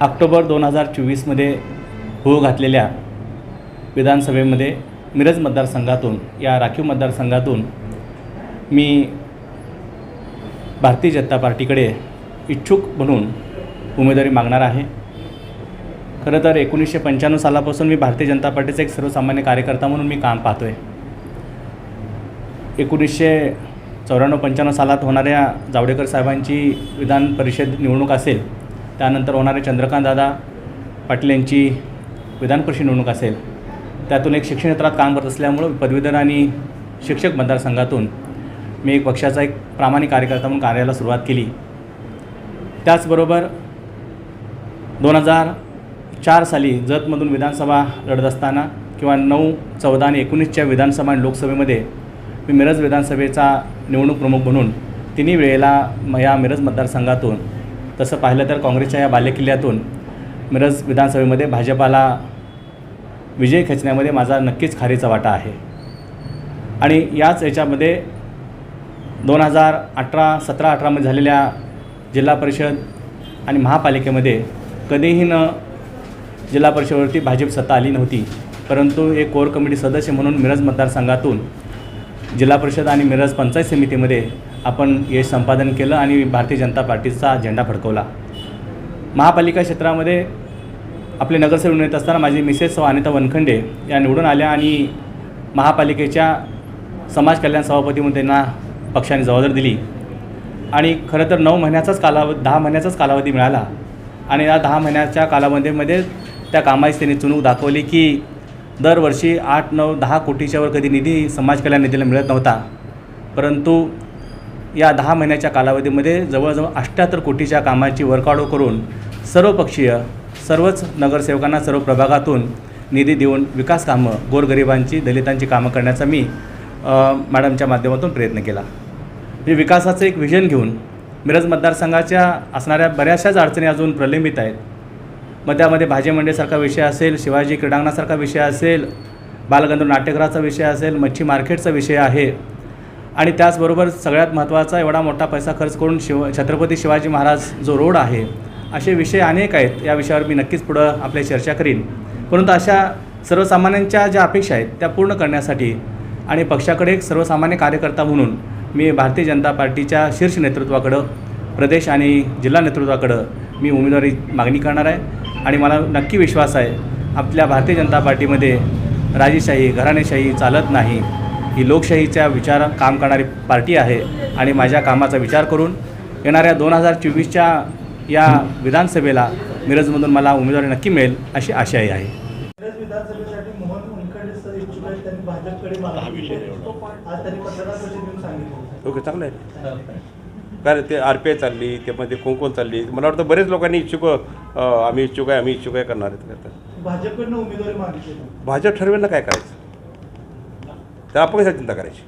October दोन हजार चोवीसमध्ये होऊ घातलेल्या विधानसभेमध्ये मिरज मतदारसंघातून या राखीव मतदारसंघातून मी भारतीय जनता पार्टीकडे इच्छुक म्हणून उमेदवारी मागणार आहे. खरं तर एकोणीसशे पंच्याण्णव सालापासून मी भारतीय जनता पार्टीचा एक सर्वसामान्य कार्यकर्ता म्हणून मी काम पाहतो आहे एकोणीसशे चौऱ्याण्णव पंच्याण्णव सालात होणाऱ्या जावडेकर साहेबांची विधान परिषद निवडणूक असेल त्यानंतर होणारे चंद्रकांतदादा पाटील यांची विधान परिषद निवडणूक असेल त्यातून एक शिक्षण क्षेत्रात काम करत असल्यामुळं पदवीधर आणि शिक्षक मतदारसंघातून मी एक पक्षाचा एक प्रामाणिक कार्यकर्ता म्हणून कार्याला सुरुवात केली. त्याचबरोबर दोन हजार चार साली जतमधून विधानसभा लढत असताना किंवा नऊ चौदा आणि एकोणीसच्या विधानसभा आणि लोकसभेमध्ये मी मिरज विधानसभेचा निवडणूक प्रमुख म्हणून तिन्ही वेळेला या मिरज मतदारसंघातून तसं पाहिलं तर काँग्रेसच्या या बालेकिल्ल्यातून मिरज विधानसभेमध्ये भाजपाला विजय खेचण्यामध्ये माझा नक्कीच खारीचा वाटा आहे. आणि याच याच्यामध्ये दोन हजार अठरा सतरा अठरामध्ये झालेल्या जिल्हा परिषद आणि महापालिकेमध्ये कधीही न जिल्हा परिषदेवरती भाजप सत्ता आली नव्हती. परंतु एक कोर कमिटी सदस्य म्हणून मिरज मतदारसंघातून जिल्हा परिषद आणि मिरज पंचायत समितीमध्ये आपण यश संपादन केलं आणि भारतीय जनता पार्टीचा झेंडा फडकवला. महापालिका क्षेत्रामध्ये आपले नगरसेवक येत असताना माझी मिसेस सौ अनिता वनखंडे या निवडून आल्या आणि महापालिकेच्या समाज कल्याण सभापती म्हणून त्यांना पक्षाने जबाबदारी दिली. आणि खरं तर नऊ महिन्याचाच कालावधी दहा महिन्याचाच कालावधी मिळाला. आणि या दहा महिन्याच्या कालावधीमध्ये त्या कामाची त्यांनी चुणूक दाखवली की दरवर्षी आठ नऊ दहा कोटीच्यावर कधी निधी समाज कल्याण निधीला मिळत नव्हता. परंतु या दहा महिन्याच्या कालावधीमध्ये जवळजवळ अठ्ठ्याहत्तर कोटीच्या कामाची वर्कआउट करून सर्वपक्षीय सर्वच नगरसेवकांना सर्व प्रभागातून निधी देऊन विकास कामं गोरगरिबांची दलितांची कामं करण्याचा मी मॅडमच्या माध्यमातून प्रयत्न केला. म्हणजे विकासाचं एक व्हिजन घेऊन मिरज मतदारसंघाच्या असणाऱ्या बऱ्याचशाच अडचणी अजून प्रलंबित आहेत. मग त्यामध्ये भाजी मंडईसारखा विषय असेल शिवाजी क्रीडांगणासारखा विषय असेल बालगंधर्व नाट्यगृहाचा विषय असेल मच्छी मार्केटचा विषय आहे आणि त्याचबरोबर सगळ्यात महत्त्वाचा एवढा मोठा पैसा खर्च करून शिव छत्रपती शिवाजी महाराज जो रोड आहे असे विषय अनेक आहेत या विषयावर मी नक्कीच पुढं आपल्या चर्चा करीन. परंतु अशा सर्वसामान्यांच्या ज्या अपेक्षा आहेत त्या पूर्ण करण्यासाठी आणि पक्षाकडे एक सर्वसामान्य कार्यकर्ता म्हणून मी भारतीय जनता पार्टीच्या शीर्ष नेतृत्वाकडं प्रदेश आणि जिल्हा नेतृत्वाकडं मी उमेदवारी मागणी करणार आहे. आणि मला नक्की विश्वास आहे आपल्या भारतीय जनता पार्टीमध्ये राजेशाही घराणेशाही चालत नाही. ही लोकशाहीच्या विचार काम करणारी पार्टी आहे आणि माझ्या कामाचा विचार करून येणाऱ्या दोन हजार चोवीसच्या या विधानसभेला मिरजमधून मला उमेदवारी नक्की मिळेल अशी आशाही आहे. ओके चांगलं आहे. कारण ते आर पी आय चालली त्यामध्ये कोण कोण चालली? मला वाटतं बरेच लोकांनी इच्छुक आम्ही इच्छुक आहे आम्ही इच्छुक आहे करणार आहेत. करतात भाजपकडनं उमेदवारी मागितली. भाजप ठरवेल ना काय करायचं? तर आपण कशाला चिंता करायची?